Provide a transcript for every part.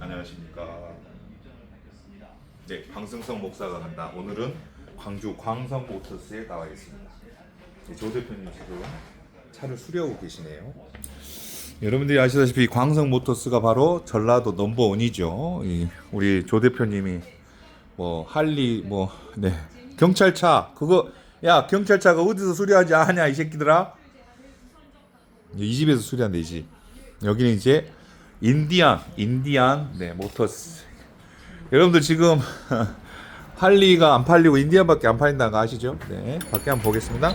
안녕하십니까. 네, 방승성 목사가 간다. 오늘은 광주 광성 모터스에 나와 있습니다. 네, 조 대표님 지금 차를 수리하고 계시네요. 여러분들이 아시다시피 광성 모터스가 바로 전라도 넘버원이죠. 이 우리 조 대표님이 뭐 할리 뭐 네. 경찰차 그거 야 경찰차가 어디서 수리하지 않냐 이 새끼들아 이 집에서 수리한대 이 집. 여기는 이제 인디안 인디안 네 모터스 여러분들 지금 할리가 안 팔리고 인디안밖에 안 팔린다는 거 아시죠? 네 밖에 한번 보겠습니다.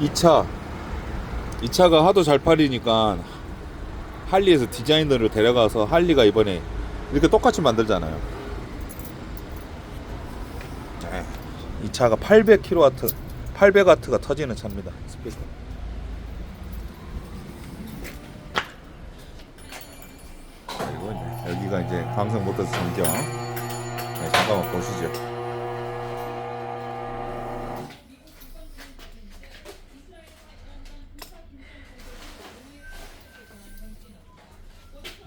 이 차, 이 차가 하도 잘 팔리니까 할리에서 디자이너를 데려가서 할리가 이번에 이렇게 똑같이 만들잖아요. 네, 이 차가 800kW, 800W가 터지는 차입니다. 스피커. 여기가 이제 광성 모터스 전경. 네, 잠깐만 보시죠.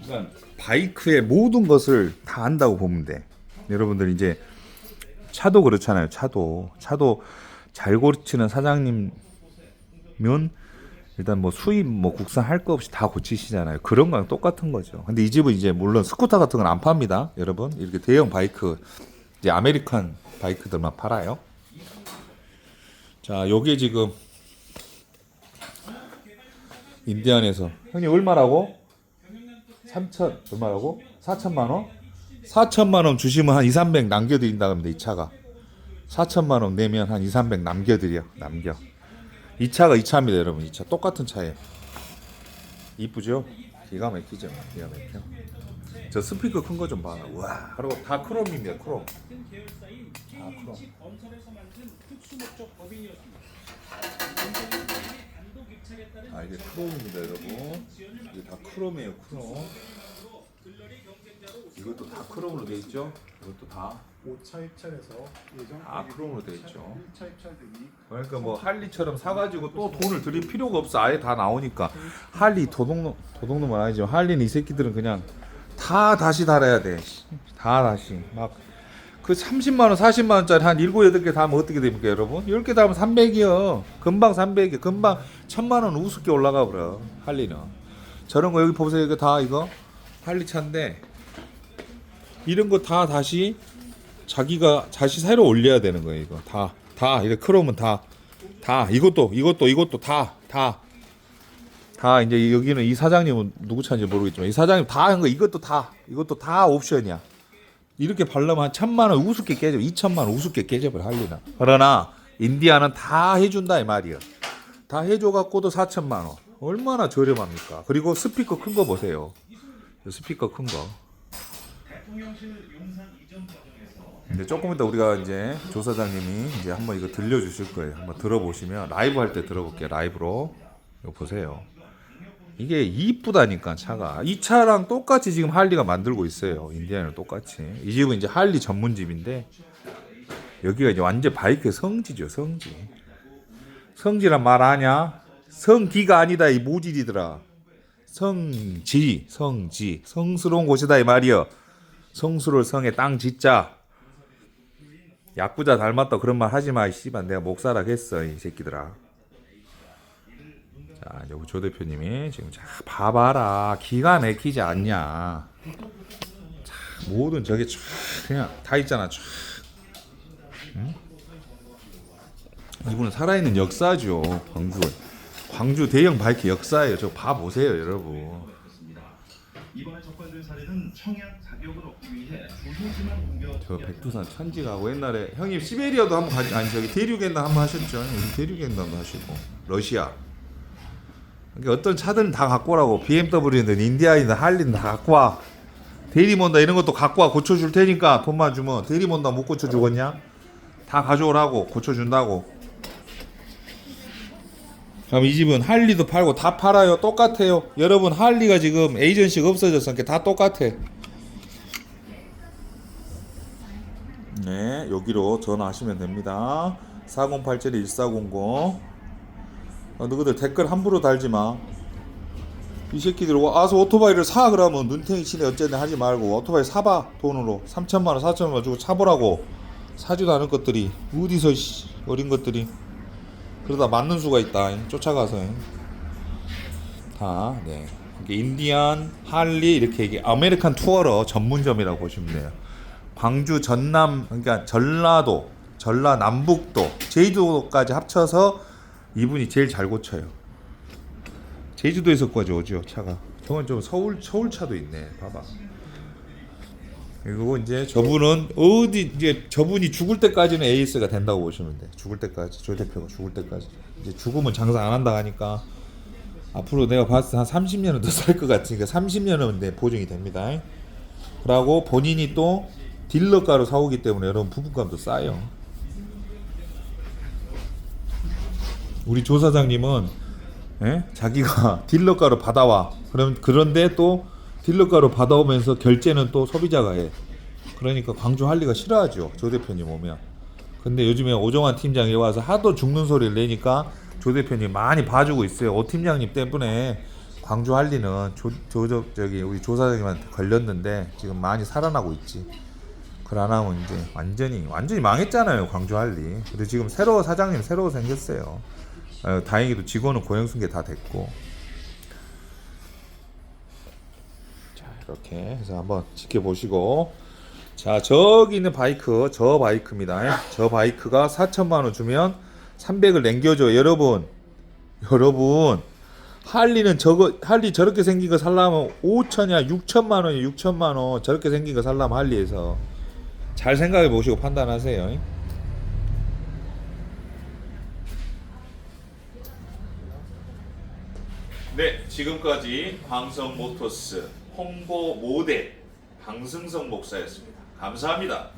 그러니까 바이크의 모든 것을 다 안다고 보면 돼. 여러분들 이제 차도 그렇잖아요. 차도 차도 잘 고치는 사장님면 일단 뭐 수입 뭐 국산 할 거 없이 다 고치시잖아요. 그런 거랑 똑같은 거죠. 근데 이 집은 이제 물론 스쿠터 같은 건 안 팝니다. 여러분 이렇게 대형 바이크 이제 아메리칸 바이크들만 팔아요. 자, 요게 지금 인디안에서 형님 얼마라고? 3천 얼마라고? 4천만 원? 4천만 원 주시면 한 2, 300 남겨드린다 그러면 이 차가. 4천만 원 내면 한 2, 300 남겨드려 남겨. 이 차가 이 차입니다 여러분. 이 차 똑같은 차예요. 이쁘죠? 기가 막히죠? 기가 막혀. 저 스피커 큰 거 좀 봐라 와 그리고 다 크롬입니다 크롬. 다 크롬 아 이게 크롬입니다 여러분. 이게 다 크롬이에요 크롬. 이것도 다 크롬으로 돼 있죠? 이것도 다. 5차 입찰에서 예정 아, 크롬으로 돼 있죠. 1차 입찰 그러니까 뭐 할리처럼 사가지고 또 돈을 들일 필요가 없어. 아예 다 나오니까. 할리 도둑놈 도둑놈은 아니지만 할리는 이 새끼들은 그냥 다 다시 달아야 돼다 다시. 막 그 30만 원 40만 원짜리 한 7, 8개 달면 어떻게 됩니까 여러분? 10개 달면 300이요. 금방 300이 금방 1000만 원 우습게 올라가 버려 할리는. 저런 거 여기 보세요. 이거 다 이거 할리 차인데 이런 거 다 다시 자기가 다시 새로 올려야 되는 거예요 이거. 다 다. 이거 크롬은 다 다. 이것도 이것도 이것도 다 다. 다 이제 여기는 이 사장님은 누구 차인지 모르겠지만 이 사장님 다 한 거 이것도 다 이것도 다 옵션이야 이렇게 바르면 한 천만 원 우습게 깨져 이천만 원 우습게 깨져버려 할리는 그러나 인디아는 다 해준다 이 말이야 다 해줘 갖고도 사천만 원 얼마나 저렴합니까 그리고 스피커 큰 거 보세요 스피커 큰 거 근데 조금 이따 우리가 이제 조 사장님이 이제 한번 이거 들려주실 거예요. 한번 들어보시면 라이브 할 때 들어볼게요. 라이브로 이거 보세요. 이게 이쁘다니까 차가 이 차랑 똑같이 지금 할리가 만들고 있어요. 인디안이랑 똑같이 이 집은 이제 할리 전문 집인데 여기가 이제 완전 바이크 성지죠 성지. 성지란 말 아냐? 성기가 아니다 이 모질이더라. 성지 성지 성스러운 곳이다 이 말이여. 성수를 성에 땅 짓자. 야구자 닮았다 그런 말 하지 마, 이 씨발. 내가 목사라 했어, 이 새끼들아. 자, 이제 우리 조 대표님이 지금 자, 봐봐라. 기가 막히지 않냐. 자, 모든 저게 쫙 그냥 다 있잖아, 쫙. 응? 이분은 살아있는 역사죠, 광주. 광주 대형 바이크 역사예요. 저 봐 보세요, 여러분. 이번에 접근된 사례는 청약 자격을 얻기 위해 조소심한 공격 저 백두산 천지 가고 옛날에 형님 시베리아도 한번 가지 아니 저기 대륙엔담 한번 하셨죠? 우리 대륙엔담도 하시고 러시아. 그러니까 어떤 차들은 다 갖고 오라고 BMW든 인디아이든 할리든 다 갖고 와. 대리몬다 이런 것도 갖고 와 고쳐줄 테니까 돈만 주면 대리몬다 못 고쳐주겠냐? 다 가져오라고 고쳐준다고. 그럼 이 집은 할리도 팔고 다 팔아요. 똑같아요. 여러분 할리가 지금 에이전시가 없어졌으니까 다 똑같아. 네, 여기로 전화하시면 됩니다. 4087-1400. 어, 너희들 댓글 함부로 달지 마. 이 새끼들 와서 오토바이를 사 그러면 눈탱이 치네 어쨌든 하지 말고 오토바이 사봐 돈으로 3천만 원 4천만 원 주고 사보라고 사지도 않을 것들이 어디서 씨, 어린 것들이 그러다 맞는 수가 있다 잉. 쫓아가서 잉. 다 네. 이게 인디안 할리 이렇게 이게 아메리칸 투어러 전문점이라고 보시면 돼요. 광주 전남 그러니까 전라도 전라 남북도 제주도까지 합쳐서 이분이 제일 잘 고쳐요. 제주도에서까지 오죠 차가. 저건 좀 서울 서울 차도 있네. 봐봐. 그리고 이제 저분은 어디 이제 저분이 죽을 때까지는 AS가 된다고 보시면 돼. 죽을 때까지 조 대표가 죽을 때까지. 이제 죽으면 장사 안 한다 하니까 앞으로 내가 봤을 때 한 30년은 더 살 것 같으니까 30년은 내 보증이 됩니다. 그러고 본인이 또 딜러가로 사오기 때문에 여러분 부부감도 싸요. 우리 조 사장님은 예? 자기가 딜러가로 받아와. 그럼 그런데 또 딜러가로 받아오면서 결제는 또 소비자가 해. 그러니까 광주 할리가 싫어하죠. 조 대표님 오면. 근데 요즘에 오정환 팀장이 와서 하도 죽는 소리를 내니까 조 대표님 많이 봐주고 있어요. 오 팀장님 때문에 광주 할리는 조, 조, 저, 저기 우리 조 사장님한테 걸렸는데 지금 많이 살아나고 있지. 그러나면 이제 완전히 완전히 망했잖아요 광주 할리. 그리고 지금 새로 사장님 새로 생겼어요. 어, 다행히도 직원은 고용 승계 다 됐고. 자 이렇게 해서 한번 지켜보시고. 자 저기 있는 바이크 저 바이크입니다. 저 바이크가 4천만 원 주면 300을 남겨줘 여러분. 여러분 할리는 저거 할리 저렇게 생긴 거 살려면 5천이야 6천만 원이 6천만 원 저렇게 생긴 거 살려면 할리에서 잘 생각해 보시고 판단하세요. 네, 지금까지 광성 모터스 홍보 모델 방승성 목사였습니다. 감사합니다.